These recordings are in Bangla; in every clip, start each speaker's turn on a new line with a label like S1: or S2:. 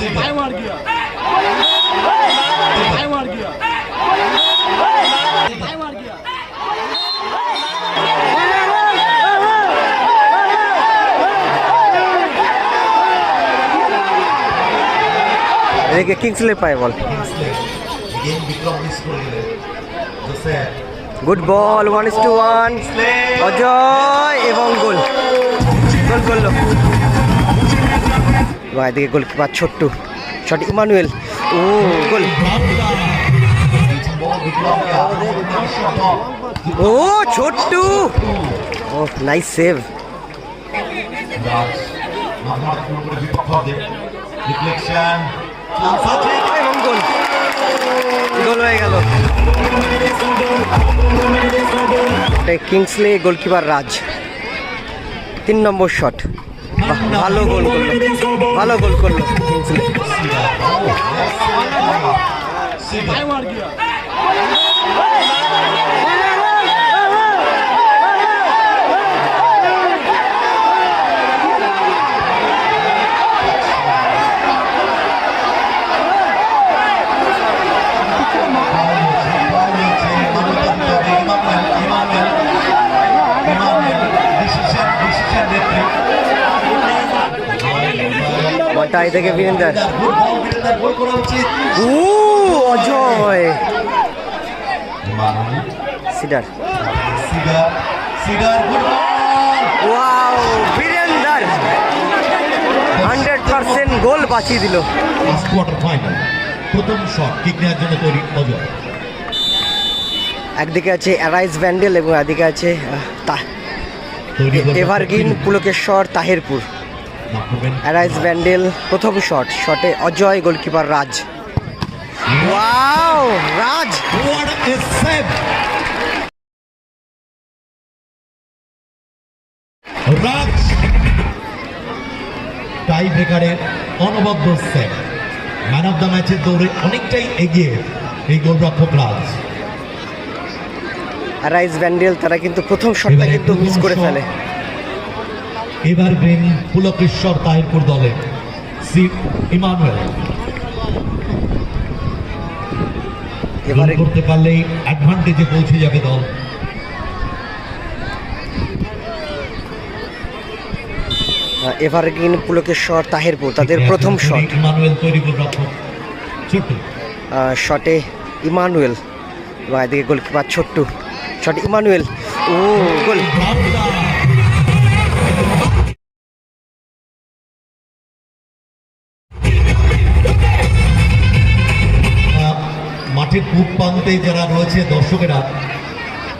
S1: I मार गया I मार गया I मार गया
S2: এদিকে কিংসলে পায় ball
S3: Again, Vikram is scoring. Joseph.
S2: Good ball one is two one Ajay এবং গোল গোল করলো এবং এদিকে গোলকিপার ছোট্টু, শট ইমানুয়েল। ও, গোল। ও, ছোট্টু। ও nice save Kingsley goalkeeper Raj. তিন নম্বর শট। ভালো গোল করল। ভালো গোল করল। টাই থেকে বীরেন্দার ও Ajay. Cedar. Wow Virender hundred percent goal বাঁচিয়ে দিল।
S3: প্রথম শট কিক নেওয়ার জন্য তৈরি অজয়
S2: একদিকে আছে অ্যারাইজ ব্যান্ডেল এবং একদিকে আছে এভারগ্রিন পুলকেশ্বর তাহিরপুর। অ্যারাইজ ব্যান্ডেল প্রথম শট শটে Ajay goalkeeper
S3: Raj. Wow Raj! Raj! Tie ব্রেকারের অনবদ্য সেভ ম্যান অফ দ্য ম্যাচের দৌড়ে অনেকটাই এগিয়ে এই গোলরক্ষক রাজ।
S2: অ্যারাইজ ব্যান্ডেল তারা কিন্তু প্রথম শটটা কিন্তু মিস করে ফেলে।
S3: এবার ব্রেন পুলকেশ্বর তাহিরপুর দলে। সি ইমানুয়েল।
S2: এবারে
S3: করতে পারলেই অ্যাডভান্টেজে পৌঁছে যাবে দল।
S2: এভারগ্রিন পুলকেশ্বর তাহেরপুর তাদের প্রথম শট
S3: ইমানুয়েল তৈরি ছোট
S2: শটে ইমানুয়েল। এদিকে গোলকিপার ছোট্টু। Shot Emmanuel. ও গোল
S3: মাঠের পূব প্রান্তে যারা রয়েছে দর্শকেরা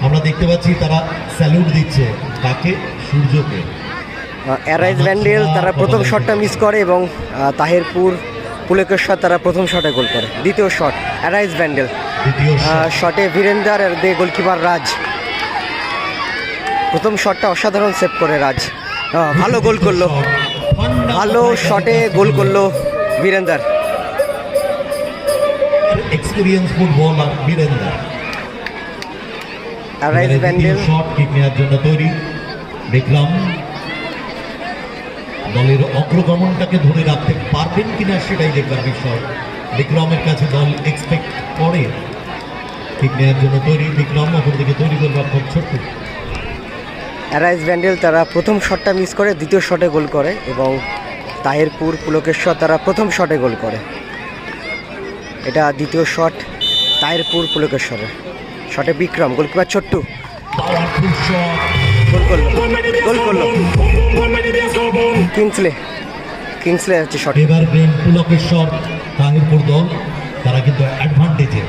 S3: আমরা দেখতে পাচ্ছি তারা স্যালুট দিচ্ছে। কাকে? সূর্যকে।
S2: অ্যারাইজ ব্যান্ডেল তারা প্রথম শটটা মিস করে এবং তাহেরপুর পুলকেশ্বর তারা প্রথম শটে গোল করে। দ্বিতীয় শট অ্যারাইজ ব্যান্ডেল শটে বীরেন্দার দে গোলকিপার রাজ। প্রথম শটটা অসাধারণ সেভ করে রাজ। ভালো গোল করল। ভালো শটে গোল করল
S3: Virender experience
S2: footballer Virendra.
S3: Shot kick নেওয়ার জন্য তৈরি। দেখলাম দলের অগ্রগমনটাকে ধরে রাখতে পারবেন কিনা সেটাই দেখবার বিষয়। বিক্রমের কাছে দল এক্সপেক্ট করে। কিক নেওয়ার জন্য তৈরি। বিক্রম অপরদিকে তৈরি করবে খুব ছোট্ট
S2: অ্যারাইজ ব্যান্ডেল তারা প্রথম শটটা মিস করে দ্বিতীয় শটে গোল করে এবং তাহেরপুর পুলকেশ্বর তারা প্রথম শটে গোল করে। এটা দ্বিতীয় শট তাহেরপুর পুলকেশ্বরের শটে বিক্রম গোলকিপার ছোট্টু। গোল করল গোল করল। কিংসলে কিংসলে হচ্ছে শট।
S3: এবার পুলকেশ্বর তাহিরপুর দল তারা কিন্তু অ্যাডভান্টেজে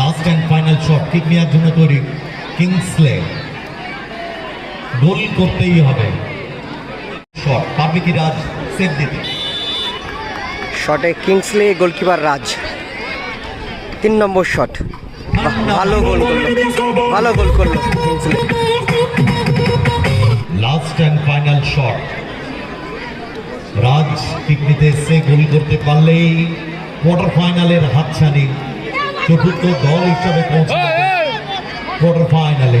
S3: last and final shot kick নেওয়ার জন্য তৈরি কিংসলে। গোল করতেই হবে। শট পারবে কি রাজ সেভ দিতে।
S2: শটে কিংসলে গোলকিপার রাজ। তিন নম্বর শট ভালো গোল করল। ভালো গোল করল।
S3: Last and final shot Raj kick নিতে এসে গোল করতে পারলেই কোয়ার্টার ফাইনালের হাতছানি। চতুর্থ দল হিসাবে পৌঁছে কোয়ার্টার ফাইনালে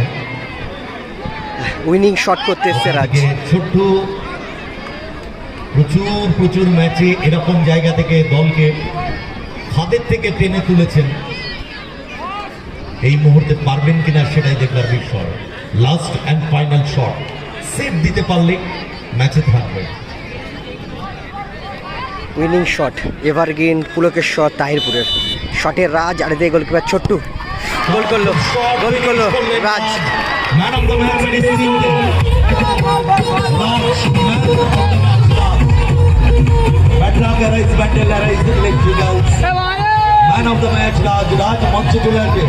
S2: উইনিং শট করতে এসছে রাজ।
S3: ছোট্ট প্রচুর প্রচুর ম্যাচে এরকম জায়গা থেকে দলকে খাদের থেকে টেনে তুলেছেন। এই মুহূর্তে পারবেন কিনা সেটাই দেখবার বিষয়। Last and final shot save দিতে পারলে ম্যাচে থাকবে।
S2: উইনিং শট এভারগ্রিন পুলকেশ্বর তাহিরপুরের শটের রাজ আর দিয়ে গোল গোলকিপার ছোট্টু গোল করল গোল করল
S4: Raj. Man of the match man of the match Raj Raj মঞ্চে চলে আসবে